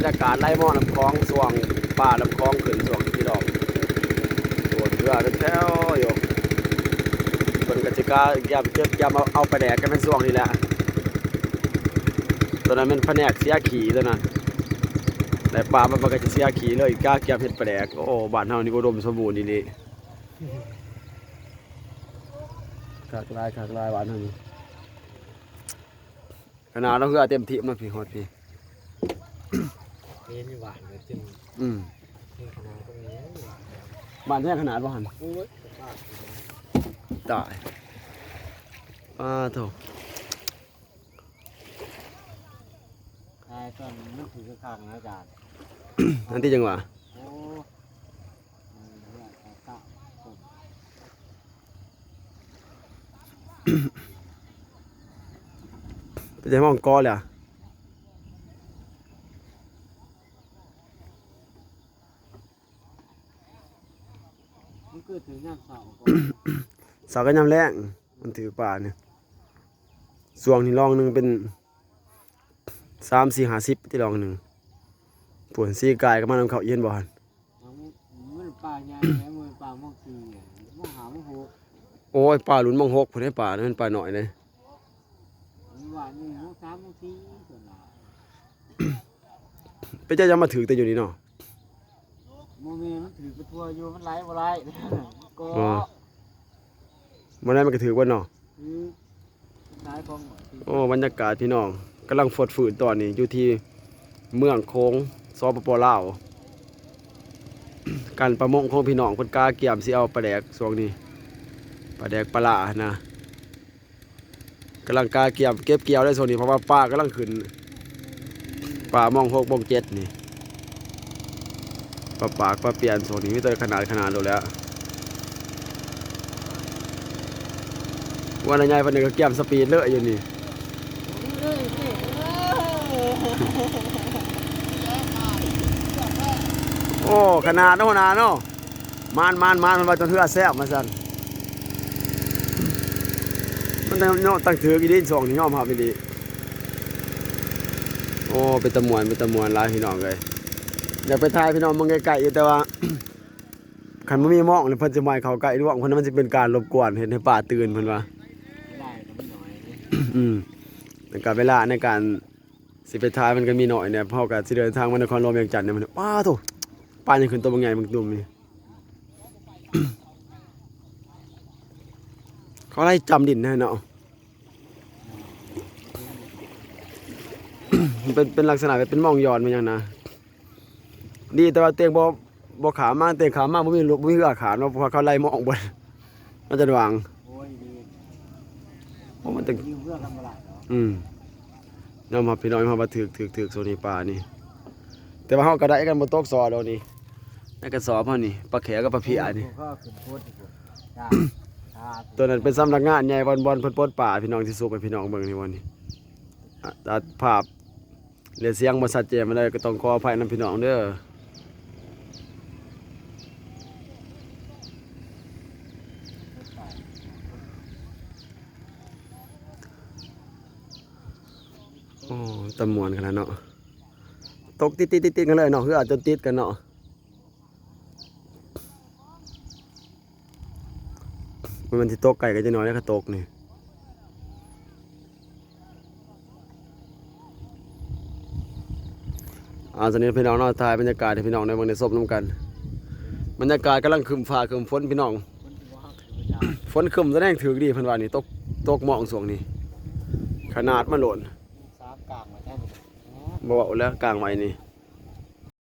รยากาศไล่หม้อลำคลองสว่างป่าลำคลองขึ้นสว่างที่ดอกโดดเรือเป็นแถวอยู่คนกติกาอย่าเจ็บอย่าเอาเอาไปแดกกันเป็นสว่างนี่แหละตัวนั้นเป็นแผนกเสียขี่ตัวนั้นแต่ป่ามันมันก็จะเสียขี่เลยกล้าเก็บเห็ดปลาแดกโอ้บ้านเฮานี่อุดมสมบูรณ์ดีนี่ขากลายขากลายบ้านเฮานี่ขนาดเราคือเต็มที่มันพี่ฮอดพี่ เอ็นหวานเลยจึงอืมมีขนาดตรงนี้หวานบ้านแท้ขนาดบ่หันโอ้ยบ้าตายอ้าโถใช่ตอนมันถือข้างนะอาจารย์นั่นที่จังหวะโอ้มันเนี่ยแต่กะผมไปใจมองกอเลยอะ มันเกิดถึงน้ำเสาก่อนสาก็ยำแรงมันถือป่าเนี่ยสวงนี่ลองหนึ่งเป็นสามสี่ห้าสิบที่ลองหนึ่งผวนซีกายก็มานำเขาเย็นบ่หันมันมันป่าใหญ่แล้มันป่ามอกสีหมอกหามอกหกโอ้ยป่าหลุนมองหกผลให้ป่านั่นป่าหน่อยเลยมันหวานี่มอกสามมอกสี่ส่วนหลายไปเจ้ายังมาถือแต่อยู่นี่เนาะ โมเมนมันถือ กระทัวอยู่มันไหลบ่ไหลก็อ๋อ มันได้มันก็ถือว่าเนาะคือสายของหมอที่โอ้บรรยากาศพี่น้องกำลังฟดฝืนตอนนี้อยู่ที่เมืองโค้งซอปปลาว การประมงของพี่น้องคนกล้าเกี่ยมสิเอาปลาแดกช่วงนี้ปลาแดกปลาละนะกำลังกล้าเกี่ยมเก็บเกี่ยวได้ช่วงนี้เพราะว่าป้ากำลังขึ้นปลามองหกมองเจ็ดนี่ ปลาปากปลาเปลี่ยนช่วงนี้มีแต่ขนาดขนาดดูแล้ววันใหญ่วันหนึ่งก็เกี่ยมสปีดเลอะอยู่นี่โอ้ขนาดเนาะขนาดเนาะมานมานมานมันว่าจนเทือแซ่บมาสั่นมันตั้งเนาะตั้งถือกี่ดินสองนี่ยอมหับอีดีโอ้เป็นตะมวนเป็นตะมวนหลายพี่น้องเลย อยากไปทายพี่น้องมึงไกลๆอยู่แต่ว่าคันบ่มีหมองเลยเพิ่นจะมาให้เขาใกล้ด้วยคนนั้นมันจะเป็นการรบกวนเห็นให้ป่าตื่นเพิ่นว่าไม่ได้ก็ไม่น้อยนี่อืมในการเวลาในการสิไปท้ายมันก็มีหน่อยเนี่ยเพราะกับสิเดินทางมานครหลวงเวียงจันทน์เนี่ยมันป้าโถป้ายังขึ้นตัวบางใหญ่บางตุ่มนี่เขาไล่จำดินแน่เนาะมันเป็นเป็นลักษณะแบบเป็นหมองยอนมันยังนะ ดีแต่ว่าเตียงบ่บ่ขามากเตียงขามากบ่มีลูกบ่มีเหือขาเนาะเพราะเขาไล่หมองบนมันจะวางโอ้มันตึงยืมเพื่อนทำอะไรอืมยอมรับพี่น้องเฮามาถึกถึกถึกโซนีปลานี่ แต่ว่าเฮาก็ได้กันบ่ตกซอดอกนี่ในกระสอบเฮานี่ปลาแขกับปลาเพียนี่ตัวนั้นเป็นสำนักงานใหญ่บอลบอลเพิ่นปลดป่าพี่น้องที่สูบให้พี่น้องเบิ่งนี่วันนี้ตัดภาพเรียเสียงบ่ชัดเจนมาได้ก็ต้องขออภัยนํพี่น้องเด้อ โอ้ตะมวนขนาดเนาะ ตกติดๆๆๆกันเลยเนาะคืออาจจะติดกันเนาะมันมันที่ตกไก่ก็จะน้อยแล้วก็ตกนี่อาตอนนี้พี่น้องนอกทายบรรยากาศให้พี่น้องในเมืองในซบน้ำกัน บรรยากาศกำลังครึมฟ้าครึมฝนพี่น้อง ฝนครึมแสดงถือดีเพันวานี่ตกตกหมองสวงนี่ขนาดมันโหล่นสามกลางมาแท่นอ๋อบ่เว้าแล้วกลางไว้นี่เ